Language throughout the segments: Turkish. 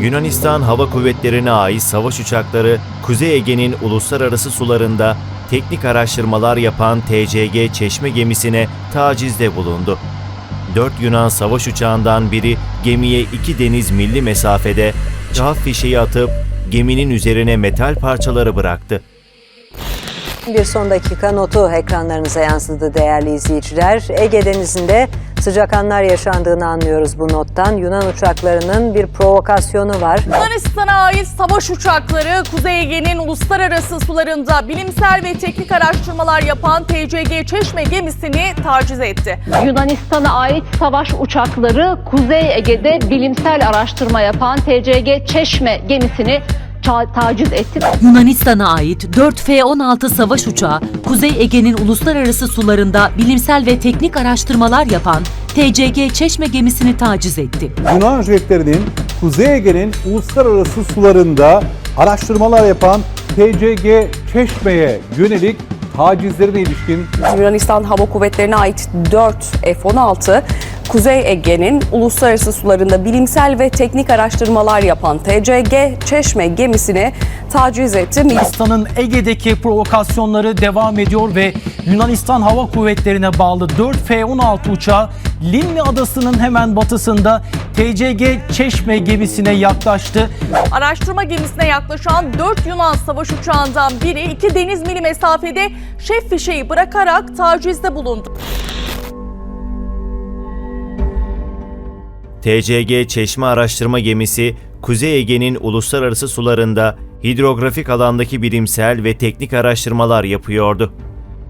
Yunanistan Hava Kuvvetleri'ne ait savaş uçakları Kuzey Ege'nin uluslararası sularında teknik araştırmalar yapan TCG Çeşme gemisine tacizde bulundu. Dört Yunan savaş uçağından biri gemiye iki deniz milli mesafede cevap fişeği atıp geminin üzerine metal parçaları bıraktı. Bir son dakika notu ekranlarınıza yansıdı değerli izleyiciler. Ege Denizi'nde sıcak anlar yaşandığını anlıyoruz bu nottan. Yunan uçaklarının bir provokasyonu var. Yunanistan'a ait savaş uçakları Kuzey Ege'nin uluslararası sularında bilimsel ve teknik araştırmalar yapan TCG Çeşme gemisini taciz etti. Yunanistan'a ait savaş uçakları Kuzey Ege'de bilimsel araştırma yapan TCG Çeşme gemisini taciz etti. Yunanistan'a ait 4 F-16 savaş uçağı Kuzey Ege'nin uluslararası sularında bilimsel ve teknik araştırmalar yapan TCG Çeşme gemisini taciz etti. Yunan jetlerinin Kuzey Ege'nin uluslararası sularında araştırmalar yapan TCG Çeşme'ye yönelik tacizlerine ilişkin Yunanistan Hava Kuvvetleri'ne ait 4 F-16 Kuzey Ege'nin uluslararası sularında bilimsel ve teknik araştırmalar yapan TCG Çeşme gemisini taciz etti. Yunanistan'ın Ege'deki provokasyonları devam ediyor ve Yunanistan Hava Kuvvetleri'ne bağlı 4 F-16 uçağı Limni Adası'nın hemen batısında TCG Çeşme gemisine yaklaştı. Araştırma gemisine yaklaşan 4 Yunan savaş uçağından biri iki deniz mili mesafede şef fişeği bırakarak tacizde bulundu. TCG Çeşme Araştırma Gemisi, Kuzey Ege'nin uluslararası sularında hidrografik alandaki bilimsel ve teknik araştırmalar yapıyordu.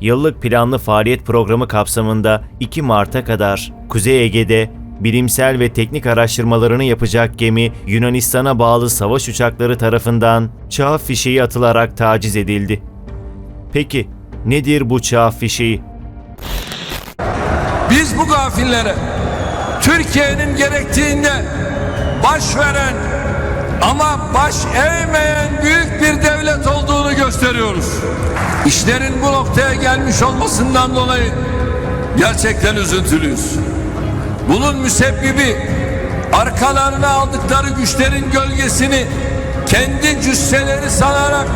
Yıllık planlı faaliyet programı kapsamında 2 Mart'a kadar Kuzey Ege'de bilimsel ve teknik araştırmalarını yapacak gemi Yunanistan'a bağlı savaş uçakları tarafından çağ fişeği atılarak taciz edildi. Peki nedir bu çağ fişeği? Biz bu gafillere Türkiye'nin gerektiğinde baş veren ama baş eğmeyen büyük bir devlet olduğunu gösteriyoruz. İşlerin bu noktaya gelmiş olmasından dolayı gerçekten üzüntülüyüz. Bunun müsebbibi arkalarına aldıkları güçlerin gölgesini kendi cüsseleri sanarak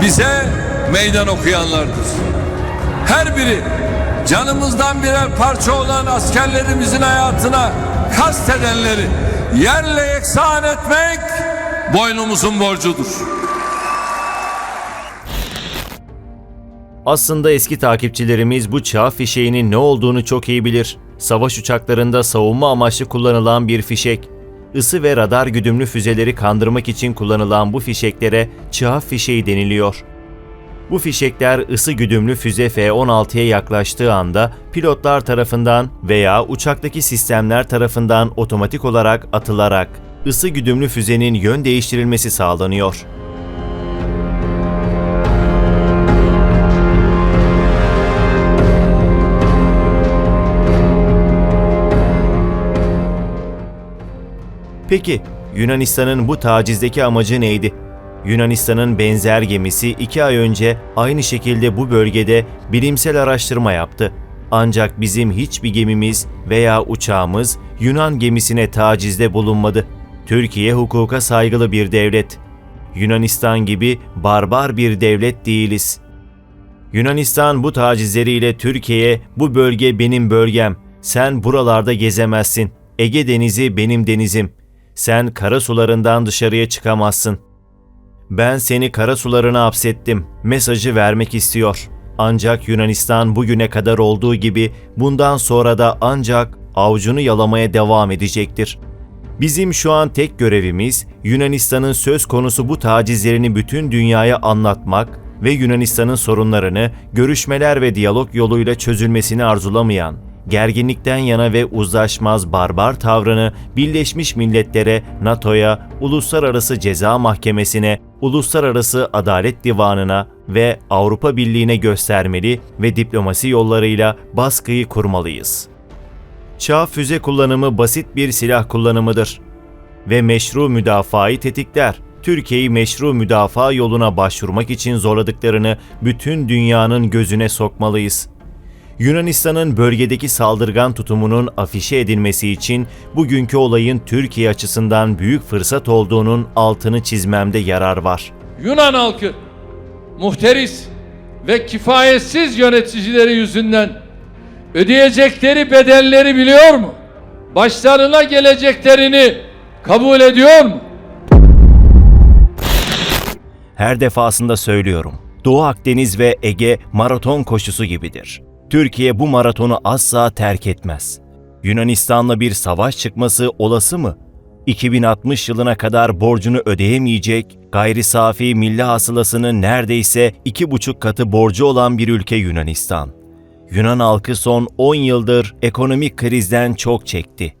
bize meydan okuyanlardır. Her biri canımızdan birer parça olan askerlerimizin hayatına kastedenleri yerle yeksan etmek boynumuzun borcudur. Aslında eski takipçilerimiz bu çağ fişeğinin ne olduğunu çok iyi bilir. Savaş uçaklarında savunma amaçlı kullanılan bir fişek. Isı ve radar güdümlü füzeleri kandırmak için kullanılan bu fişeklere çağ fişeği deniliyor. Bu fişekler ısı güdümlü füze F-16'ya yaklaştığı anda pilotlar tarafından veya uçaktaki sistemler tarafından otomatik olarak atılarak ısı güdümlü füzenin yön değiştirilmesi sağlanıyor. Peki Yunanistan'ın bu tacizdeki amacı neydi? Yunanistan'ın benzer gemisi iki ay önce aynı şekilde bu bölgede bilimsel araştırma yaptı. Ancak bizim hiçbir gemimiz veya uçağımız Yunan gemisine tacizde bulunmadı. Türkiye hukuka saygılı bir devlet. Yunanistan gibi barbar bir devlet değiliz. Yunanistan bu tacizleriyle Türkiye'ye bu bölge benim bölgem. Sen buralarda gezemezsin. Ege Denizi benim denizim. Sen kara sularından dışarıya çıkamazsın. Ben seni kara sularına hapsettim. Mesajı vermek istiyor. Ancak Yunanistan bugüne kadar olduğu gibi bundan sonra da ancak avucunu yalamaya devam edecektir. Bizim şu an tek görevimiz Yunanistan'ın söz konusu bu tacizlerini bütün dünyaya anlatmak ve Yunanistan'ın sorunlarını görüşmeler ve diyalog yoluyla çözülmesini arzulamayan, gerginlikten yana ve uzlaşmaz barbar tavrını Birleşmiş Milletler'e, NATO'ya, Uluslararası Ceza Mahkemesi'ne, Uluslararası Adalet Divanı'na ve Avrupa Birliği'ne göstermeli ve diplomasi yollarıyla baskıyı kurmalıyız. Çağ füze kullanımı basit bir silah kullanımıdır ve meşru müdafayı tetikler. Türkiye'yi meşru müdafaa yoluna başvurmak için zorladıklarını bütün dünyanın gözüne sokmalıyız. Yunanistan'ın bölgedeki saldırgan tutumunun afişe edilmesi için bugünkü olayın Türkiye açısından büyük fırsat olduğunun altını çizmemde yarar var. Yunan halkı muhteris ve kifayetsiz yöneticileri yüzünden ödeyecekleri bedelleri biliyor mu? Başlarına geleceklerini kabul ediyor mu? Her defasında söylüyorum. Doğu Akdeniz ve Ege maraton koşusu gibidir. Türkiye bu maratonu asla terk etmez. Yunanistan'la bir savaş çıkması olası mı? 2060 yılına kadar borcunu ödeyemeyecek, gayri safi milli hasılasının neredeyse iki buçuk katı borcu olan bir ülke Yunanistan. Yunan halkı son 10 yıldır ekonomik krizden çok çekti.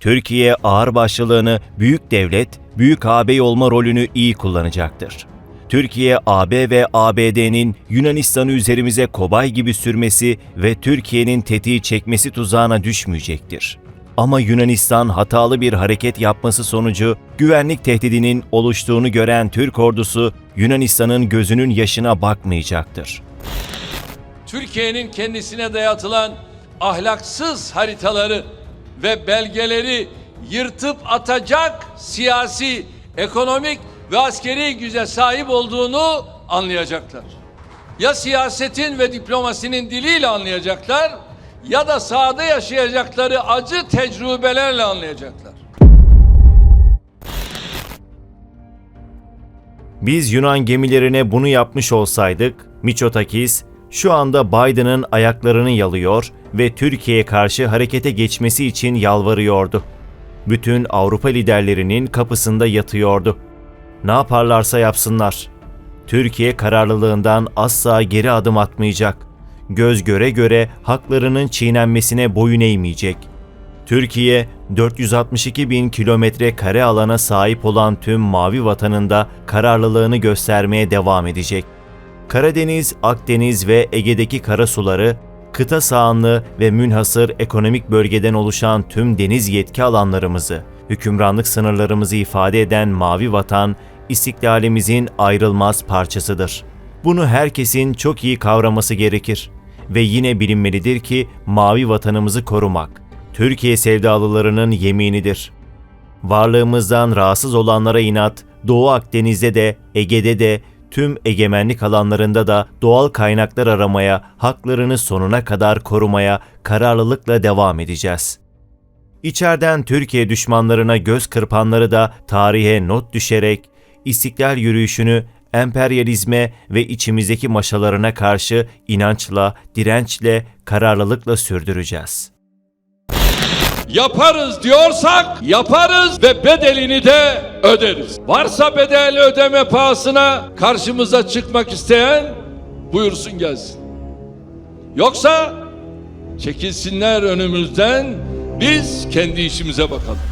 Türkiye ağırbaşlılığını büyük devlet, büyük ağabey olma rolünü iyi kullanacaktır. Türkiye, AB ve ABD'nin Yunanistan'ı üzerimize kobay gibi sürmesi ve Türkiye'nin tetiği çekmesi tuzağına düşmeyecektir. Ama Yunanistan hatalı bir hareket yapması sonucu güvenlik tehdidinin oluştuğunu gören Türk ordusu Yunanistan'ın gözünün yaşına bakmayacaktır. Türkiye'nin kendisine dayatılan ahlaksız haritaları ve belgeleri yırtıp atacak siyasi, ekonomik ve askeri güce sahip olduğunu anlayacaklar. Ya siyasetin ve diplomasinin diliyle anlayacaklar ya da sahada yaşayacakları acı tecrübelerle anlayacaklar. Biz Yunan gemilerine bunu yapmış olsaydık, Miçotakis şu anda Biden'ın ayaklarını yalıyor ve Türkiye'ye karşı harekete geçmesi için yalvarıyordu. Bütün Avrupa liderlerinin kapısında yatıyordu. Ne yaparlarsa yapsınlar. Türkiye kararlılığından asla geri adım atmayacak. Göz göre göre haklarının çiğnenmesine boyun eğmeyecek. Türkiye 462 bin kilometre kare alana sahip olan tüm mavi vatanında kararlılığını göstermeye devam edecek. Karadeniz, Akdeniz ve Ege'deki karasuları, kıta sahanlığı ve münhasır ekonomik bölgeden oluşan tüm deniz yetki alanlarımızı, hükümranlık sınırlarımızı ifade eden mavi vatan, istiklalimizin ayrılmaz parçasıdır. Bunu herkesin çok iyi kavraması gerekir ve yine bilinmelidir ki mavi vatanımızı korumak, Türkiye sevdalılarının yeminidir. Varlığımızdan rahatsız olanlara inat, Doğu Akdeniz'de de, Ege'de de, tüm egemenlik alanlarında da doğal kaynaklar aramaya, haklarını sonuna kadar korumaya kararlılıkla devam edeceğiz. İçeriden Türkiye düşmanlarına göz kırpanları da tarihe not düşerek İstiklal yürüyüşünü emperyalizme ve içimizdeki maşalarına karşı inançla, dirençle, kararlılıkla sürdüreceğiz. Yaparız diyorsak yaparız ve bedelini de öderiz. Varsa bedel ödeme pahasına karşımıza çıkmak isteyen buyursun gelsin. Yoksa çekilsinler önümüzden biz kendi işimize bakalım.